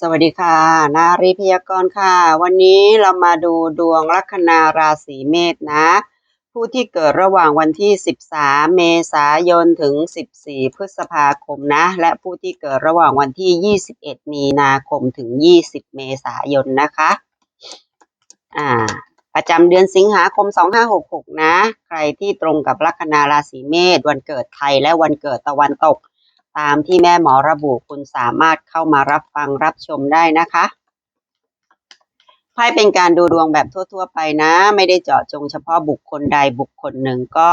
สวัสดีค่ะ นารีพยากรณ์ค่ะ วันนี้เรามาดูดวงลัคนาราศีเมษนะ ผู้ที่เกิดระหว่างวันที่ 13 เมษายนถึง 14 พฤษภาคมนะ และผู้ที่เกิดระหว่างวันที่ 21 มีนาคมถึง 20 เมษายนนะคะ อ่า ประจำเดือนสิงหาคม 2566 นะ ใครที่ตรงกับลัคนาราศีเมษวันเกิดไทยและวันเกิดตะวันตก ตามที่แม่หมอระบุคุณสามารถเข้ามารับฟังรับชมได้นะคะไพ่เป็นการดูดวงแบบทั่ว ๆ ไปนะ ไม่ได้เจาะจงเฉพาะบุคคลใดบุคคลหนึ่งก็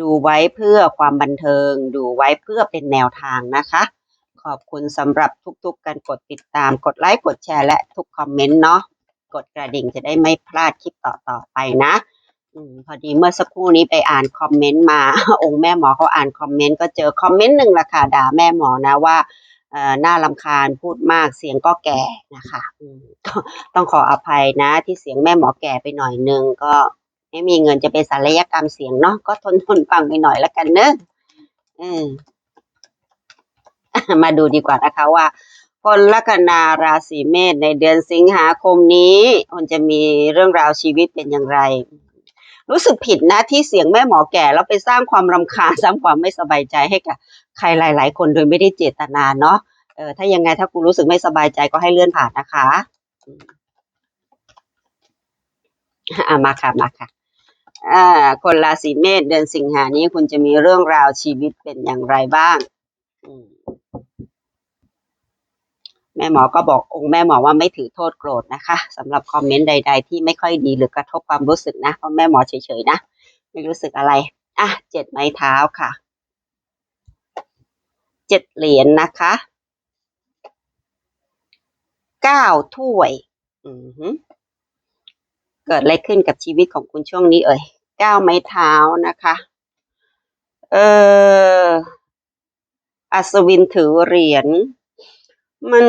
ดูไว้เพื่อความบันเทิง ดูไว้เพื่อเป็นแนวทางนะคะ ขอบคุณสำหรับทุกๆการกดติดตาม กดไลค์กดแชร์และทุกคอมเมนต์เนาะกดกระดิ่งจะได้ไม่พลาดคลิปต่อๆไปนะ พอดีเมื่อสักครู่นี้ไปอ่านคอมเมนต์มา องค์แม่หมอเขาอ่านคอมเมนต์ก็เจอคอมเมนต์หนึ่งละค่ะด่าแม่หมอนะว่าเอ่อน่าลำคาญพูดมากเสียงก็แก่นะคะต้องขออภัยนะ ที่เสียงแม่หมอแก่ไปหน่อยนึงก็ไม่มีเงินจะไปศัลยกรรมเสียงเนาะก็ทนทนฟังไปหน่อยแล้วกันเนอะอืมมาดูดีกว่านะคะว่าคนลัคนาราศีเมษในเดือนสิงหาคมนี้มันจะมีเรื่องราวชีวิตเป็นอย่างไร รู้สึกผิดนะที่เสียงแม่หมอแก่แล้วไปสร้างความรำคาญสร้างความไม่สบายใจให้กับใครหลาย ๆ คนโดยไม่ได้เจตนาเนาะเออถ้ายังไงถ้าคุณรู้สึกไม่สบายใจก็ให้เลื่อนผ่านนะคะอืมอะมาค่ะมาค่ะอ่าคนราศีเมษเดือนสิงหานี้คุณจะมีเรื่องราวชีวิตเป็นอย่างไรบ้างอื แม่หมอก็บอกองค์แม่หมอว่าไม่ถือโทษโกรธนะคะสำหรับคอมเมนต์ใด ๆ ที่ไม่ค่อยดีหรือกระทบความรู้สึกนะเพราะแม่หมอเฉยๆนะไม่รู้สึกอะไรอะเจ็ดไม้เท้าค่ะเจ็ดเหรียญนะคะเก้าถ้วยอือหือเกิดอะไรขึ้นกับชีวิตของคุณช่วงนี้เอ่ยเก้าไม้เท้านะคะ เอออัศวินถือเหรียญ มัน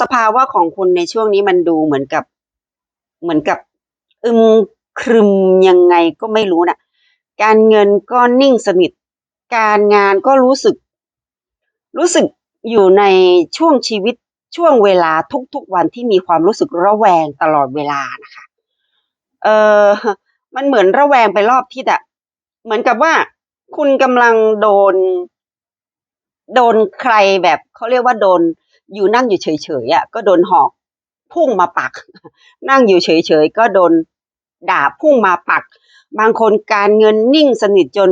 สภาวะของคุณในช่วงนี้มันดูเหมือนกับ เหมือนกับอึมครึมยังไงก็ไม่รู้นะการเงินก็นิ่งสนิท การงานก็รู้สึก รู้สึกอยู่ในช่วงชีวิตช่วงเวลาทุกๆวันที่มีความรู้สึกระแวงตลอดเวลานะคะ เออมันเหมือนระแวงไปรอบทิศอะเหมือนกับว่า คุณกำลังโดน โดนใครแบบเขาเรียกว่าโดน อยู่นั่งอยู่เฉยๆอะก็โดนหอกพุ่งมาปัก นั่งอยู่เฉยๆก็โดนด่าพุ่งมาปัก บางคนการเงินนิ่งสนิทจน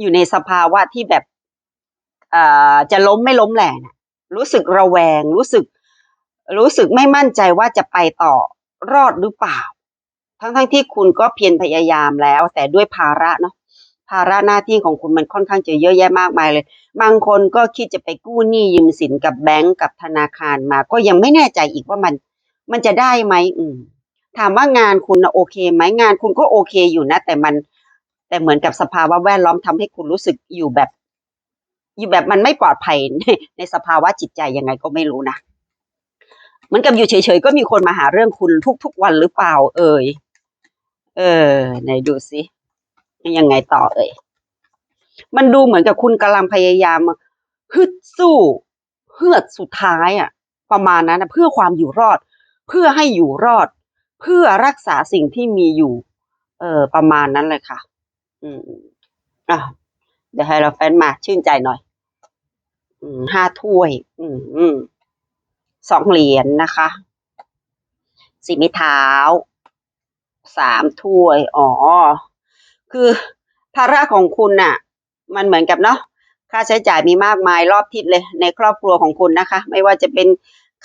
อยู่ในสภาวะที่แบบจะล้มไม่ล้มแหล่นะรู้สึกระแวง รู้สึก รู้สึกไม่มั่นใจว่าจะไปต่อรอดหรือเปล่า ทั้งๆที่คุณก็เพียรพยายามแล้ว แต่ด้วยภาระเนาะ ภาระหน้าที่ของคุณมันค่อนข้างจะเยอะแยะมากมายเลย บางคนก็คิดจะไปกู้หนี้ยืมสินกับแบงก์กับธนาคารมา ก็ยังไม่แน่ใจอีกว่ามัน มันจะได้ไหมอืมถามว่างานคุณนะโอเคไหมงานคุณก็โอเคอยู่นะ แต่มัน แต่เหมือนกับสภาวะแวดล้อมทำให้คุณรู้สึกอยู่แบบ อยู่แบบมันไม่ปลอดภัยในในสภาวะจิตใจยังไงก็ไม่รู้นะเหมือนกับอยู่เฉยๆก็มีคนมาหาเรื่องคุณทุกๆวันหรือเปล่า เอ่ยเออไหนดูสิ ยังไงต่อเอ่ยมันดูเหมือนกับคุณกำลังพยายามฮึดสู้เพื่อสุดท้ายอะ ประมาณนั้นนะเพื่อความอยู่รอด เพื่อให้อยู่รอด เพื่อรักษาสิ่งที่มีอยู่ เออประมาณนั้นเลยค่ะ อืมอะเดี๋ยวให้เราแฟนมาชื่นใจหน่อย อืมห้าถ้วย อืมอืมสองเหรียญนะคะสี่ไม้เท้าสามถ้วย อ๋อ คือภาระของคุณน่ะ มันเหมือนกับเนาะค่าใช้จ่ายมีมากมายรอบทิศเลยในครอบครัวของคุณนะคะ ไม่ว่าจะเป็น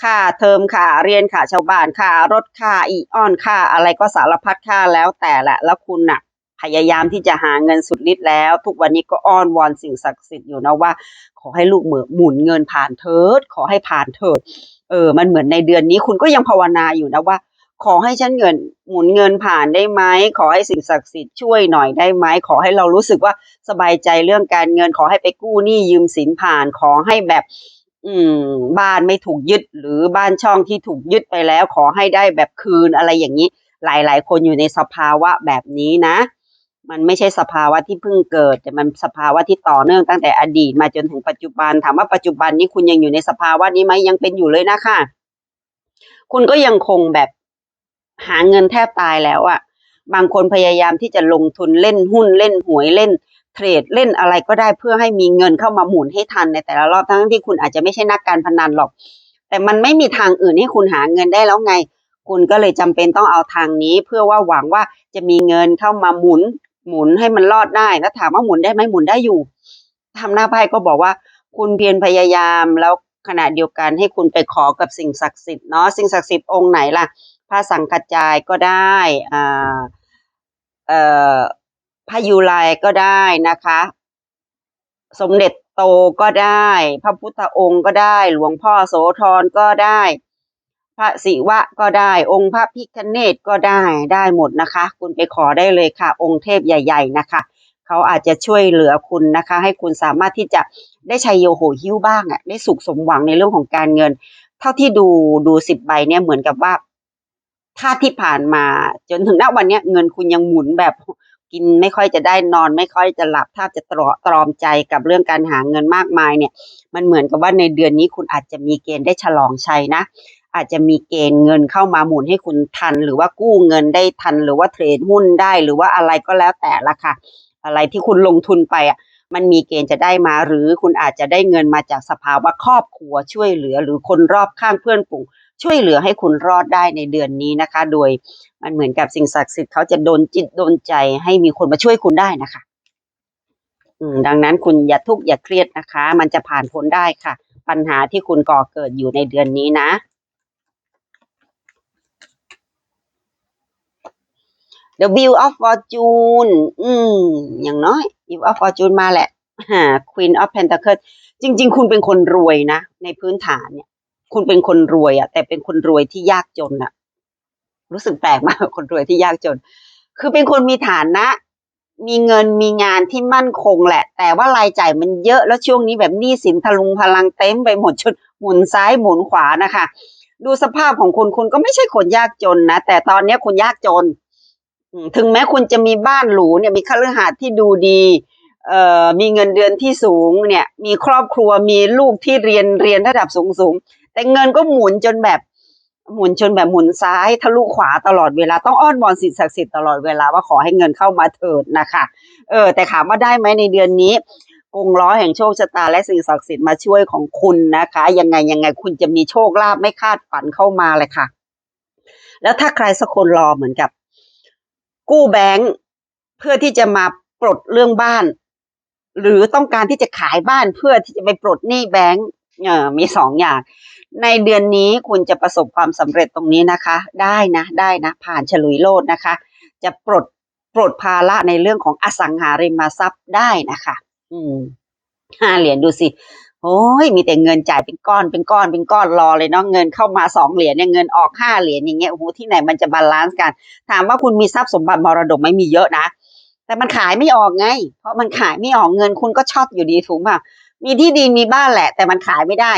ค่าเทอมค่าเรียนค่าชาวบ้านค่ารถค่าอีออนค่าอะไรก็สารพัดค่าแล้วแต่แหละแล้วคุณน่ะพยายามที่จะหาเงินสุดฤทธิ์แล้ว ทุกวันนี้ก็อ้อนวอนสิ่งศักดิ์สิทธิ์อยู่นะว่า ขอให้ลูกเหมือหมุนเงินผ่านเถิด ขอให้ผ่านเถิด เออ มันเหมือนในเดือนนี้คุณก็ยังภาวนาอยู่นะว่า ขอให้ฉันเงินหมุนเงินผ่านได้ไหมขอให้สิ่งศักดิ์สิทธิ์ช่วยหน่อยได้ไหมขอให้เรารู้สึกว่าสบายใจเรื่องการเงิน ขอให้ไปกู้หนี้ยืมสินผ่าน ขอให้แบบ อืม บ้านไม่ถูกยึด หรือบ้านช่องที่ถูกยึดไปแล้ว ขอให้ได้แบบคืนอะไรอย่างนี้ หลายๆ คนอยู่ในสภาวะแบบนี้นะ มันไม่ใช่สภาวะที่เพิ่งเกิด แต่มันสภาวะที่ต่อเนื่องตั้งแต่อดีตมาจนถึงปัจจุบันถามว่าปัจจุบันนี้คุณยังอยู่ในสภาวะนี้ไหมยังเป็นอยู่เลยนะคะคุณก็ยังคงแบบ หาเงินแทบตายแล้วอะบางคนพยายามที่จะลงทุนเล่นหุ้นเล่นหวยเล่น เทรดเล่นอะไรก็ได้เพื่อให้มีเงินเข้ามาหมุนให้ทันในแต่ละรอบทั้งที่คุณอาจจะไม่ใช่นักการพนันหรอก แต่มันไม่มีทางอื่นให้คุณหาเงินได้แล้วไง คุณก็เลยจำเป็นต้องเอาทางนี้ เพื่อว่าหวังว่าจะมีเงินเข้ามาหมุน หมุนให้มันรอดได้แล้วถามว่าหมุนได้ไหมหมุนได้อยู่ทำหน้าไพ่ก็บอกว่า คุณเพียรพยายามแล้วขณะเดียวกันให้คุณไปขอกับสิ่งศักดิ์สิทธิ์เนาะสิ่งศักดิ์สิทธิ์องค์ไหนล่ะ พระสังกัจจายก็ได้อ่าเอ่อพระยูไลก็ได้นะคะ สมเด็จโตก็ได้ พระพุทธองค์ก็ได้ หลวงพ่อโสธรก็ได้ พระศิวะก็ได้ องค์พระพิคเนตก็ได้ได้หมดนะคะ คุณไปขอได้เลยค่ะ องค์เทพใหญ่ ๆ นะคะเขาอาจจะช่วยเหลือคุณนะคะ ให้คุณสามารถที่จะได้ชัยโยโหหิ้วบ้างอะ่ะได้สุขสมหวังในเรื่องของการเงิน เท่าที่ดูดูสิบใบเนี่ยเหมือนกับว่า ถ้าที่ผ่านมาจนถึงณวันนี้เงินคุณยังหมุนแบบกินไม่ค่อยจะได้นอน ไม่ค่อยจะหลับถ้าจะตรอตรอมใจกับเรื่องการหาเงินมากมายเนี่ย มันเหมือนกับว่าในเดือนนี้คุณอาจจะมีเกณฑ์ได้ฉลองชัยนะ อาจจะมีเกณฑ์เงินเข้ามาหมุนให้คุณทัน หรือว่ากู้เงินได้ทัน หรือว่าเทรดหุ้นได้ หรือว่าอะไรก็แล้วแต่ละค่ะ อะไรที่คุณลงทุนไปอะมันมีเกณฑ์จะได้มาหรือคุณอาจจะได้เงินมาจากสภาวะครอบครัวช่วยเหลือ หรือคนรอบข้างเพื่อนฝูง ช่วยเหลือให้คุณรอดได้ในเดือนนี้นะคะ โดยมันเหมือนกับสิ่งศักดิ์สิทธิ์เขาจะโดนจิตโดนใจให้มีคนมาช่วยคุณได้นะคะดังนั้นคุณอย่าทุกข์อย่าเครียดนะคะ มันจะผ่านพ้นได้ค่ะ ปัญหาที่คุณก่อเกิดอยู่ในเดือนนี้นะ The Wheel of Fortune อืม อย่างน้อย Wheel of Fortune มาแหละ Queen of Pentacles จริง ๆ คุณเป็นคนรวยนะ ในพื้นฐานเนี่ย คุณเป็นคนรวยอะแต่เป็นคนรวยที่ยากจนอะรู้สึกแปลกมากคนรวยที่ยากจน คือเป็นคนมีฐานะ มีเงินมีงานที่มั่นคงแหละ แต่ว่ารายจ่ายมันเยอะแล้วช่วงนี้แบบหนี้สินทะลุงพลังเต็มไปหมดจนหมุนซ้ายหมุนขวานะคะ ดูสภาพของคุณคุณก็ไม่ใช่คนยากจนนะแต่ตอนนี้คุณยากจน ถึงแม้คุณจะมีบ้านหรูเนี่ยมีคฤหาสน์ที่ดูดีเอ่อมีเงินเดือนที่สูงเนี่ย มีครอบครัวมีลูกที่เรียนเรียนระดับสูงสูง แต่เงินก็หมุนจนแบบหมุนจนแบบหมุนซ้ายทะลุขวาตลอดเวลาต้องอ้อนวอนสิ่งศักดิ์สิทธิ์ตลอดเวลาว่าขอให้เงินเข้ามาเถิดนะคะเออแต่ถามว่าได้ไหมในเดือนนี้กงล้อแห่งโชคชะตาและสิ่งศักดิ์สิทธิ์มาช่วยของคุณนะคะ ยังไงยังไงคุณจะมีโชคลาภไม่คาดฝันเข้ามาเลยค่ะ แล้วถ้าใครสักคนรอเหมือนกับ กู้แบงค์เพื่อที่จะมาปลดเรื่องบ้าน หรือต้องการที่จะขายบ้านเพื่อที่จะไปปลดหนี้แบงค์เออมีสองอย่าง ในเดือนนี้คุณจะประสบความสำเร็จตรงนี้นะคะ ได้นะได้นะ ผ่านฉลุยโลดนะคะ จะปลดปลดภาระในเรื่องของอสังหาริมทรัพย์ได้นะคะ อืมห้าเหรียญดูสิโอ้ยมีแต่เงินจ่ายเป็นก้อนเป็นก้อนเป็นก้อนรอเลยเนาะเงินเข้ามาสองเหรียญเนี่ยเงินออกห้าเหรียญอย่างเงี้ยโอ้โหที่ไหนมันจะบาลานซ์กัน ถามว่าคุณมีทรัพย์สมบัติมรดกไม่มีเยอะนะแต่มันขายไม่ออกไง เพราะมันขายไม่ออกเงินคุณก็ช็อตอยู่ดีถูกป่ะมีที่ดินมีบ้านแหละ แต่มันขายไม่ได้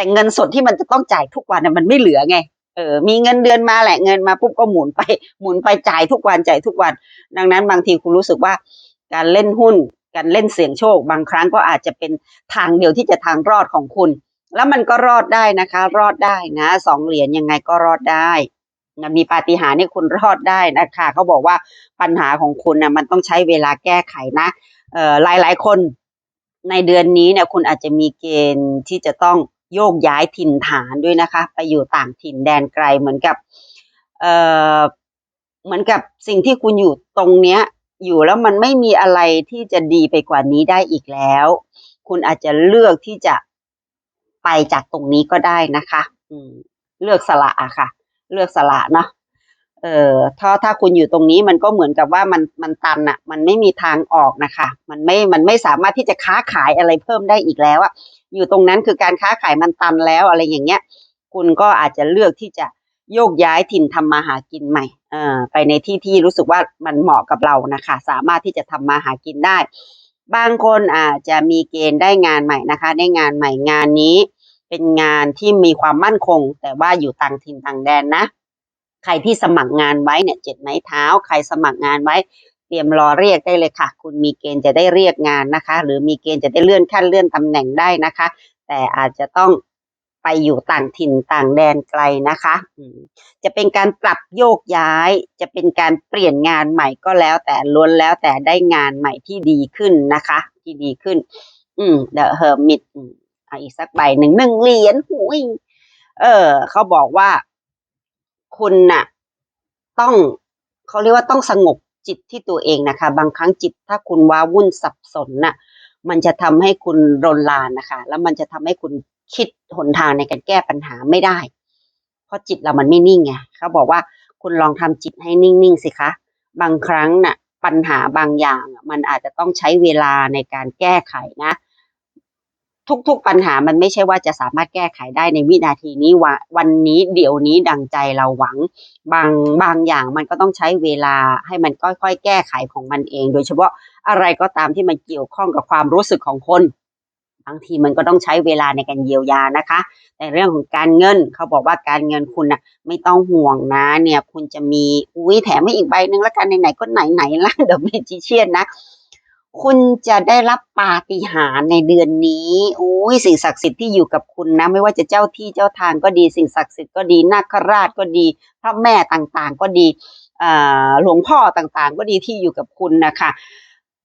แต่เงินสดที่มันจะต้องจ่ายทุกวันน่มันไม่เหลือไงเออมีเงินเดือนมาแหละเงินมาปุ๊บก็หมุนไปหมุนไปจ่ายทุกวันจ่ายทุกวัน ดังนั้นบางทีคุณรู้สึกว่าการเล่นหุ้น การเล่นเสี่ยงโชค บางครั้งก็อาจจะเป็นทางเดียวที่จะทางรอดของคุณ แล้วมันก็รอดได้นะคะ รอดได้นะสองเหรียญยังไงก็รอดได้นมีปาฏิหาริย์ให้คุณรอดได้นะคะเขาบอกว่าปัญหาของคุณนะมันต้องใช้เวลาแก้ไขนะเอ่อหลายหลายๆคนในเดือนนี้เนี่ยคุณอาจจะมีเกณฑ์ที่จะต้อง โยกย้ายถิ่นฐานด้วยนะคะ ไปอยู่ต่างถิ่นแดนไกลเหมือนกับเอ่อเหมือนกับสิ่งที่คุณอยู่ตรงเนี้ย อยู่แล้วมันไม่มีอะไรที่จะดีไปกว่านี้ได้อีกแล้ว คุณอาจจะเลือกที่จะไปจากตรงนี้ก็ได้นะคะ อืม เลือกสละอะค่ะ เลือกสละเนาะเอ่อถ้าถ้าคุณอยู่ตรงนี้มันก็เหมือนกับว่ามันมันตันอะมันไม่มีทางออกนะคะ มันไม่มันไม่สามารถที่จะค้าขายอะไรเพิ่มได้อีกแล้วอะ อยู่ตรงนั้นคือการค้าขายมันตันแล้วอะไรอย่างเงี้ย คุณก็อาจจะเลือกที่จะโยกย้ายถิ่นทำมาหากินใหม่เอ่อไปในที่ที่รู้สึกว่ามันเหมาะกับเรานะคะ สามารถที่จะทำมาหากินได้ บางคนอาจจะมีเกณฑ์ได้งานใหม่นะคะ ได้งานใหม่งานนี้ เป็นงานที่มีความมั่นคง แต่ว่าอยู่ต่างถิ่นต่างแดนนะ ใครที่สมัครงานไว้เนี่ยเจ็ดไม้เท้า ใครสมัครงานไว้ เตรียมรอเรียกได้เลยค่ะ คุณมีเกณฑ์จะได้เรียกงานนะคะ หรือมีเกณฑ์จะได้เลื่อนขั้นเลื่อนตำแหน่งได้นะคะ แต่อาจจะต้องไปอยู่ต่างถิ่นต่างแดนไกลนะคะ จะเป็นการปรับโยกย้าย จะเป็นการเปลี่ยนงานใหม่ก็แล้ว แต่ล้วนแล้วแต่ได้งานใหม่ที่ดีขึ้นนะคะ ที่ดีขึ้น อืม The Hermit อืมเอาอีกสักใบหนึ่งหนึ่งเหรียญหุยเออ เขาบอกว่าคุณน่ะ ต้องเขาเรียกว่าต้องสงบ จิตที่ตัวเองนะคะ บางครั้งจิตถ้าคุณว้าวุ่นสับสนน่ะมันจะทำให้คุณรนลานนะคะ แล้วมันจะทำให้คุณคิดหนทางในการแก้ปัญหาไม่ได้ เพราะจิตเรามันไม่นิ่งไงเขาบอกว่าคุณลองทำจิตให้นิ่งๆสิคะ บางครั้งน่ะปัญหาบางอย่างมันอาจจะต้องใช้เวลาในการแก้ไขนะ ทุก ๆ ปัญหามันไม่ใช่ว่าจะสามารถแก้ไขได้ในวินาทีนี้ว,วันนี้เดี๋ยวนี้ดังใจเราหวัง บางบางอย่างมันก็ต้องใช้เวลาให้มันค่อยๆ แก้ไขของมันเอง โดยเฉพาะอะไรก็ตามที่มันเกี่ยวข้องกับความรู้สึกของคนบางทีมันก็ต้องใช้เวลาในการเยียวยานะคะ แต่เรื่องของการเงินเขาบอกว่าการเงินคุณน่ะไม่ต้องห่วงนะเนี่ยคุณจะมีอุ้ยแถมให้อีกใบหนึ่งแล้วกันไหนๆก็ไหนๆละเดอะเมจิเชียนนะ คุณจะได้รับปาฏิหาริย์ในเดือนนี้อุ้ยสิ่งศักดิ์สิทธิ์ที่อยู่กับคุณนะ ไม่ว่าจะเจ้าที่เจ้าทางก็ดี สิ่งศักดิ์สิทธิ์ก็ดีนาคราชก็ดี พระแม่ต่างๆ ก็ดีอ่าหลวงพ่อต่างๆ ก็ดีที่อยู่กับคุณนะคะ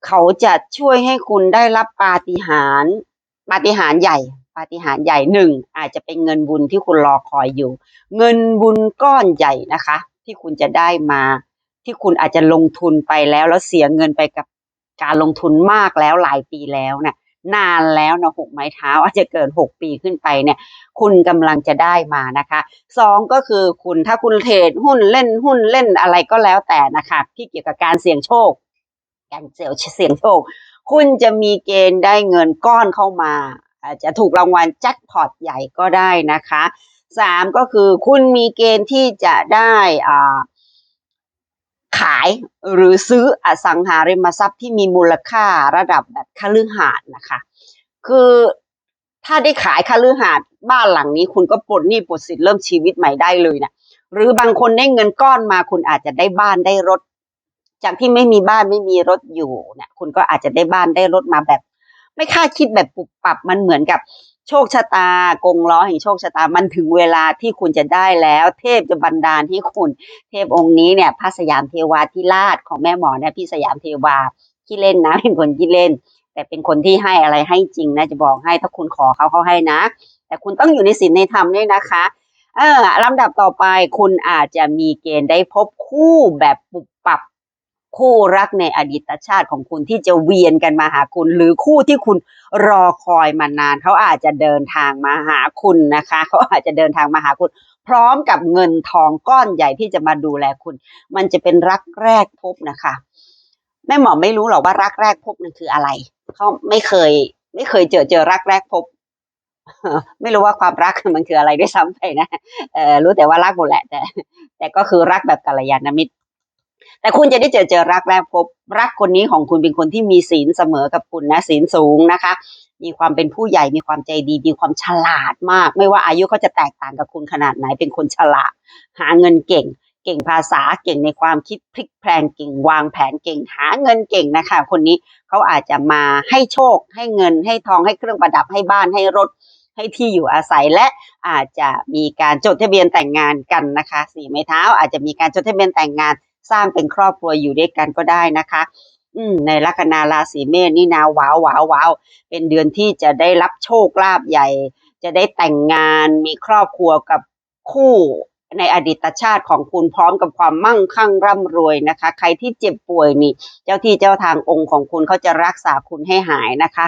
เขาจะช่วยให้คุณได้รับปาฏิหาริย์ปาฏิหาริย์ใหญ่ปาฏิหาริย์ใหญ่หนึ่งอาจจะเป็นเงินบุญที่คุณรอคอยอยู่ เงินบุญก้อนใหญ่นะคะ ที่คุณจะได้มา ที่คุณอาจจะลงทุนไปแล้วแล้วเสียเงินไปกับ การลงทุนมากแล้วหลายปีแล้วเนี่ยนานแล้วนะหกไม้เท้าอาจจะเกินหกปีขึ้นไปเนี่ย คุณกำลังจะได้มานะคะสองก็คือคุณถ้าคุณเทรดหุ้นเล่นหุ้นเล่นอะไรก็แล้วแต่นะคะที่เกี่ยวกับการเสี่ยงโชค การเสี่ยงเสี่ยงโชค คุณจะมีเกณฑ์ได้เงินก้อนเข้ามาอาจจะถูกรางวัลแจ็คพอตใหญ่ก็ได้นะคะสามก็คือคุณมีเกณฑ์ที่จะได้อ่า ขายหรือซื้ออสังหาริมทรัพย์ที่มีมูลค่าระดับแบบคฤหาสน์นะคะ คือถ้าได้ขายคฤหาสน์บ้านหลังนี้คุณก็ปลดหนี้ปลดสินเริ่มชีวิตใหม่ได้เลยนะหรือบางคนได้เงินก้อนมาคุณอาจจะได้บ้านได้รถ จากที่ไม่มีบ้านไม่มีรถอยู่เนี่ยคุณก็อาจจะได้บ้านได้รถมาแบบ ไม่คาดคิดแบบปุบปับมันเหมือนกับ โชคชะตากงล้อแห่งโชคชะตามันถึงเวลาที่คุณจะได้แล้ว เทพจะบันดาลให้คุณเทพองค์นี้เนี่ยพระสยามเทวาธิราชของแม่หมอเนี่ยพี่สยามเทวาที่เล่นนะเป็นคนที่เล่น แต่เป็นคนที่ให้อะไรให้จริงนะจะบอกให้ถ้าคุณขอเขาเขาให้นะ แต่คุณต้องอยู่ในศีลในธรรมด้วยนะคะเออลำดับต่อไปคุณอาจจะมีเกณฑ์ได้พบคู่แบบปุบปับ คู่รักในอดีตชาติของคุณที่จะเวียนกันมาหาคุณ หรือคู่ที่คุณรอคอยมานาน เขาอาจจะเดินทางมาหาคุณนะคะ เขาอาจจะเดินทางมาหาคุณ พร้อมกับเงินทองก้อนใหญ่ที่จะมาดูแลคุณ มันจะเป็นรักแรกพบนะคะแม่หมอไม่รู้หรอกว่ารักแรกพบนั่นคืออะไรเขาไม่เคย ไม่เคยเจอเจอรักแรกพบไม่รู้ว่าความรักมันคืออะไรด้วยซ้ำไปนะเออรู้แต่ว่ารักหมดแหละแต่ แต่ก็คือรักแบบกัลยาณมิตร แต่คุณจะได้เจอเจอรักแรกพบรักคนนี้ของคุณเป็นคนที่มีศีลเสมอกับคุณนะศีลสูงนะคะ มีความเป็นผู้ใหญ่มีความใจดีมีความฉลาดมาก ไม่ว่าอายุเขาจะแตกต่างกับคุณขนาดไหนเป็นคนฉลาด หาเงินเก่ง เก่งภาษาเก่งในความคิดพลิกแพลงเก่งวางแผนเก่งหาเงินเก่งนะคะ คนนี้เขาอาจจะมาให้โชค ให้เงิน ให้ทองให้เครื่องประดับให้บ้านให้รถให้ที่อยู่อาศัยและอาจจะมีการจดทะเบียนแต่งงานกันนะคะสี่ไม้เท้าอาจจะมีการจดทะเบียนแต่งงาน สร้างเป็นครอบครัวอยู่ด้วยกันก็ได้นะคะ อืมในลัคนาราศีเมษนี่นาว้าวว้าวว้าวเป็นเดือนที่จะได้รับโชคลาภใหญ่ จะได้แต่งงานมีครอบครัวกับคู่ในอดีตชาติของคุณพร้อมกับความมั่งคั่งร่ำรวยนะคะ ใครที่เจ็บป่วยนี่ เจ้าที่เจ้าทางองค์ของคุณเขาจะรักษาคุณให้หายนะคะ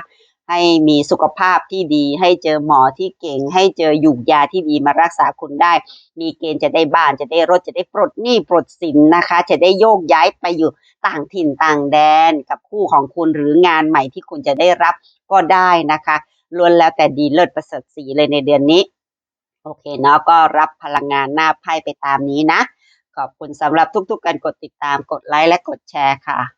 ให้มีสุขภาพที่ดี ให้เจอหมอที่เก่ง ให้เจอยุกยาที่ดีมารักษาคุณได้ มีเกณฑ์จะได้บ้านจะได้รถจะได้ปลดหนี้ปลดสินนะคะ จะได้โยกย้ายไปอยู่ต่างถิ่นต่างแดน กับคู่ของคุณหรืองานใหม่ที่คุณจะได้รับก็ได้นะคะล้วนแล้วแต่ดีเลิศประเสริฐสีเลยในเดือนนี้ โอเคเนาะก็รับพลังงานหน้าไพ่ไปตามนี้นะ ขอบคุณสำหรับทุกๆการกดติดตามกดไลค์และกดแชร์ค่ะ